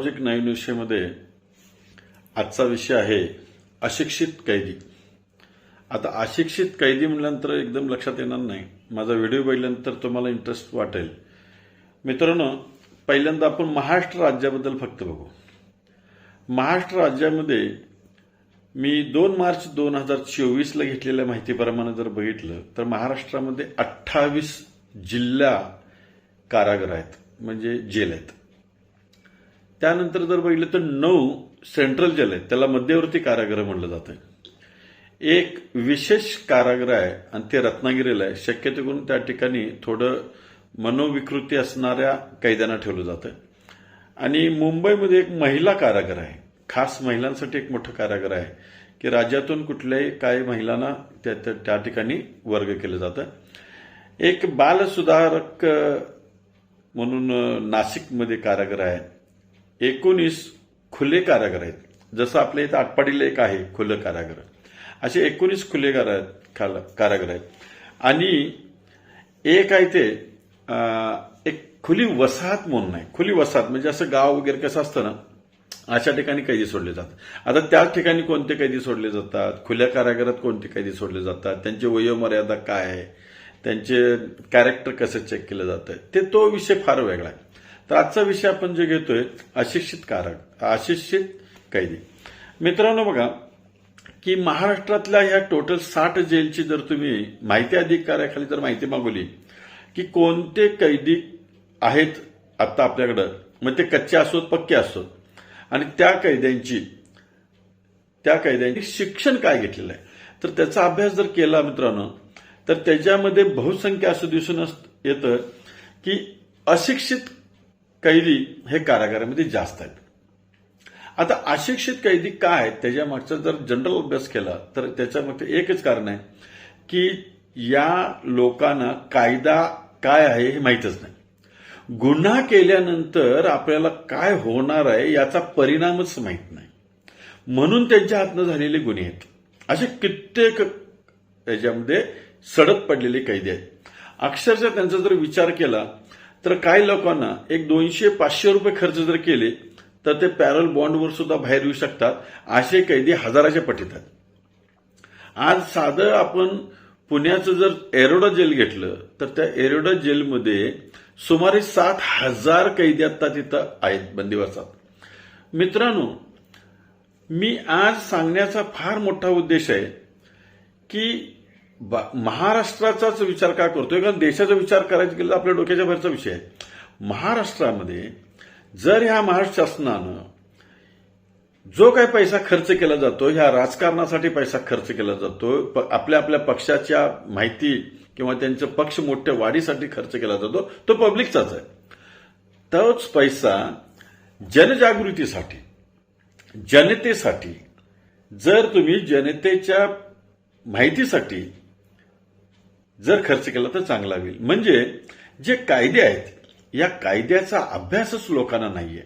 सामाजिक एक नवीन आजचा विषय आहे अशिक्षित कैदी. आता अशिक्षित कैदी म्हटल्यानंतर एकदम लक्षात येणार नाही. माझा व्हिडिओ बघितल्यानंतर तुम्हाला इंटरेस्ट वाटेल. मित्रांनो पहिल्यांदा आपण महाराष्ट्र राज्याबद्दल फक्त बघू. महाराष्ट्र राज्यामध्ये मी दोन मार्च दोन हजार चोवीसला घेतलेल्या माहितीप्रमाणे जर बघितलं तर महाराष्ट्रामध्ये अठ्ठावीस जिल्हा कारागृह आहेत म्हणजे जेल आहेत. त्यानंतर जर बघितलं तर नऊ सेंट्रल जेल आहे त्याला मध्यवर्ती कारागृह म्हटलं जातं एक विशेष कारागृह आहे आणि ते रत्नागिरीला आहे. शक्यतो करून त्या ठिकाणी थोडं मनोविकृती असणाऱ्या कैद्यांना ठेवलं जातं आणि मुंबईमध्ये एक महिला कारागृह आहे. खास महिलांसाठी एक मोठं कारागृह आहे की राज्यातून कुठल्याही काही महिलांना त्या त्या- ठिकाणी वर्ग केलं जातं एक बालसुधारक म्हणून नाशिकमध्ये कारागृह आहे. एकोणीस खुले कारागृह आहेत. जसं आपल्या इथं आटपाडीला एक आहे खुलं कारागृह असे एकोणीस खुले कारा- कारागृह आहेत. आणि एक आहे ते एक खुली वसाहत म्हणून आहे. खुली वसाहत म्हणजे असं गाव वगैरे कसं असतं ना अशा ठिकाणी कैदी सोडले जातात. आता त्या ठिकाणी कोणते कैदी सोडले जातात? खुल्या कारागृहात कोणते कैदी सोडले जातात? त्यांची वयोमर्यादा काय आहे? त्यांचे कॅरेक्टर कसं चेक केलं जातं? ते तो विषय फार वेगळा आहे. तर आजचा विषय आपण जे घेतोय अशिक्षित कारक अशिक्षित कैदी. मित्रांनो बघा की महाराष्ट्रातल्या ह्या टोटल साठ जेलची जर तुम्ही माहिती अधिकाऱ्याखाली जर माहिती मागवली की कोणते कैदी आहेत आता आपल्याकडं? मग ते कच्चे असोत पक्के असोत. आणि त्या कैद्यांची त्या कैद्यांनी शिक्षण काय घेतलेलं आहे? तर त्याचा अभ्यास जर केला मित्रांनो तर त्याच्यामध्ये बहुसंख्य असं दिसून येतं की अशिक्षित कैदी हे कारागारामध्ये जास्त आहेत. आता अशिक्षित कैदी काय आहेत त्याच्या मागचा जर जनरल अभ्यास केला तर त्याच्यामध्ये एकच कारण आहे की या लोकांना कायदा काय आहे हे माहीतच नाही. गुन्हा केल्यानंतर आपल्याला काय होणार आहे याचा परिणामच माहीत नाही. म्हणून त्यांच्या हातनं झालेले गुन्हे आहेत. असे कित्येक त्याच्यामध्ये सडत पडलेले कैदी आहेत. अक्षरशः त्यांचा जर विचार केला तर काही लोकांना एक दोनशे पाचशे रुपये खर्च जर केले तर ते पॅरल बॉन्डवर सुद्धा बाहेर येऊ शकतात. असे कैदी हजाराच्या पटीत आहेत आज साधं आपण पुण्याचं जर एरोडा जेल घेतलं तर त्या एरोडा जेलमध्ये सुमारे सात हजार कैदी आता तिथं आहेत बंदिवासात. मित्रांनो मी आज सांगण्याचा फार मोठा उद्देश आहे की महाराष्ट्राचाच विचार का करतोय? कारण देशाचा विचार करायचा गेला तर आपल्या डोक्याच्या भरचा विषय आहे. महाराष्ट्रामध्ये जर ह्या महाराष्ट्र शासनानं जो काही पैसा खर्च केला जातो ह्या राजकारणासाठी पैसा खर्च केला जातो प- आपल्या आपल्या पक्षाच्या माहिती किंवा त्यांचं पक्ष मोठ्या वाढीसाठी खर्च केला जातो तो पब्लिकचाच आहे. तोच पैसा जनजागृतीसाठी जनतेसाठी जर तुम्ही जनतेच्या माहितीसाठी जर खर्च केला तर चांगला होईल. म्हणजे जे कायदे आहेत या कायद्याचा अभ्यासच लोकांना नाहीये.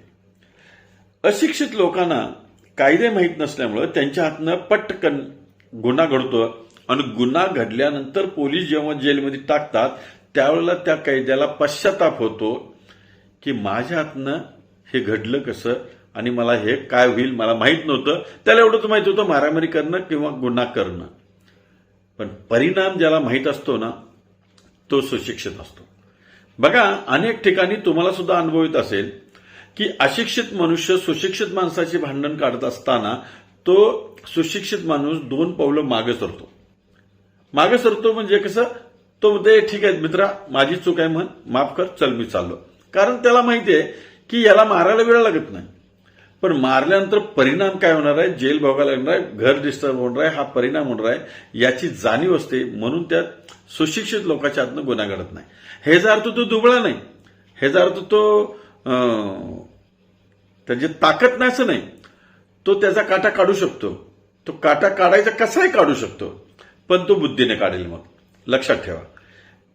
अशिक्षित लोकांना कायदे माहीत नसल्यामुळं त्यांच्या हातनं पटकन गुन्हा घडतो आणि गुन्हा घडल्यानंतर पोलीस जेव्हा जेलमध्ये टाकतात त्यावेळेला त्या कैद्याला पश्चाताप होतो की माझ्या हातनं हे घडलं कसं आणि मला हे काय होईल मला माहीत नव्हतं. त्याला एवढंच माहीत होतं मारामारी करणं किंवा गुन्हा करणं. पण परिणाम ज्याला माहीत असतो ना तो सुशिक्षित असतो. बघा अनेक ठिकाणी तुम्हाला सुद्धा अनुभव येत असेल की अशिक्षित मनुष्य सुशिक्षित माणसाची भांडण काढत असताना तो सुशिक्षित माणूस दोन पावलं मागे सरतो. मागे सरतो म्हणजे कसं? तो म्हणते ठीक आहे मित्रा माझी चूक आहे म्हण माफ कर चल मी चाललो. कारण त्याला माहिती आहे की याला मारायला वेळ लागत नाही. पण मारल्यानंतर परिणाम काय होणार आहे? जेल भोगायला लागणार आहे घर डिस्टर्ब होणार आहे हा परिणाम होणार आहे याची जाणीव असते. म्हणून त्यात सुशिक्षित लोकांच्या हातनं गुन्हा घडत नाही. हे अर्थ तो दुबळा नाही. हे अर्थ तो त्याची ताकद नाही असं नाही. तो त्याचा काटा काढू शकतो. तो काटा काढायचा कसाही काढू शकतो. पण तो बुद्धीने काढेल मग. लक्षात ठेवा.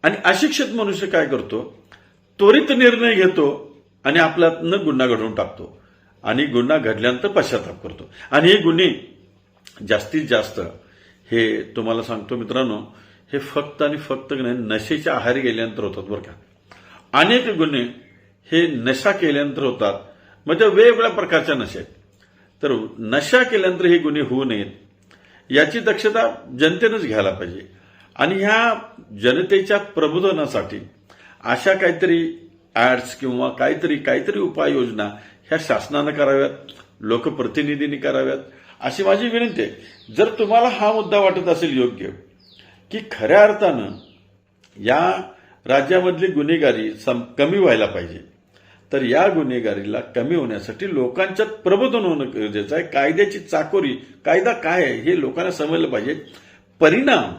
आणि अशिक्षित मनुष्य काय करतो? त्वरित निर्णय घेतो आणि आपल्यातनं गुन्हा घडवून टाकतो. आणि गुन्हा घडल्यानंतर पश्चाताप करतो. आणि हे गुन्हे जास्तीत जास्त हे तुम्हाला सांगतो मित्रांनो हे फक्त आणि फक्त नाही नशेच्या आहारी गेल्यानंतर होतात बरं का. अनेक गुन्हे हे नशा केल्यानंतर होतात मग त्या वेगवेगळ्या प्रकारच्या नशा आहेत. तर नशा केल्यानंतर हे गुन्हे होऊ नयेत याची दक्षता जनतेनंच घ्यायला पाहिजे. आणि ह्या जनतेच्या प्रबोधनासाठी अशा काहीतरी ऍड्स किंवा काहीतरी काहीतरी उपाययोजना ह्या शासनानं कराव्यात लोकप्रतिनिधींनी कराव्यात. अशी माझी विनंती आहे. जर तुम्हाला हा मुद्दा वाटत असेल योग्य की खऱ्या अर्थानं या राज्यामधली गुन्हेगारी सम- कमी व्हायला पाहिजे तर या गुन्हेगारीला कमी होण्यासाठी लोकांच्यात प्रबोधन होणं गरजेचं आहे. कायद्याची चाकोरी कायदा काय आहे हे लोकांना समजलं पाहिजे. परिणाम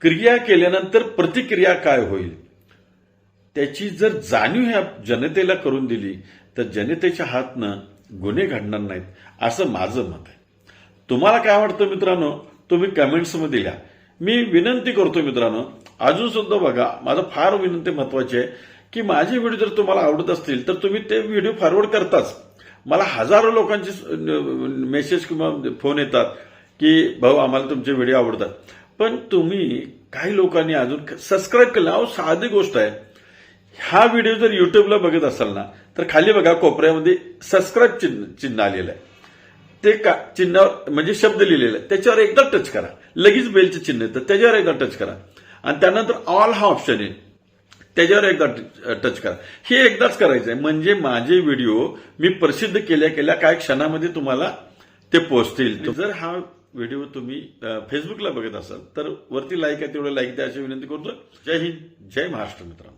क्रिया केल्यानंतर प्रतिक्रिया काय होईल? त्याची जर जाणीव ह्या जनतेला करून दिली तर जनतेच्या हातनं गुन्हे घडणार नाहीत असं माझं मत आहे. तुम्हाला काय वाटतं मित्रांनो? तुम्ही कमेंट्समध्ये लिहा. मी विनंती करतो मित्रांनो अजून सुद्धा बघा माझं फार विनंती महत्वाची आहे की माझे व्हिडिओ जर तुम्हाला आवडत असतील तर तुम्ही ते व्हिडिओ फॉरवर्ड करताच. मला हजारो लोकांचे मेसेज किंवा फोन येतात की भाऊ आम्हाला तुमचे व्हिडिओ आवडतात. पण तुम्ही काही लोकांनी अजून सबस्क्राईब केलं अहो साधी गोष्ट आहे. हा व्हिडिओ जर युट्यूबला बघत असाल ना तर खाली बघा कोपऱ्यामध्ये सबस्क्राईब चिन्ह चिन्ह आलेलं आहे. ते का चिन्हावर म्हणजे शब्द लिहिलेला आहे. त्याच्यावर एकदा टच करा. लगेच बेलचं चिन्ह येतं. त्याच्यावर एकदा टच करा. आणि त्यानंतर ऑल हा ऑप्शन आहे. त्याच्यावर एकदा टच करा. हे एकदाच करायचं आहे. म्हणजे माझे व्हिडिओ मी प्रसिद्ध केल्या केल्या काही क्षणामध्ये तुम्हाला ते पोहोचतील जर हा व्हिडिओ तुम्ही फेसबुकला बघत असाल तर वरती लाईक आहे तेवढं लाईक द्या अशी विनंती करतो. जय हिंद जय महाराष्ट्र मित्रांनो.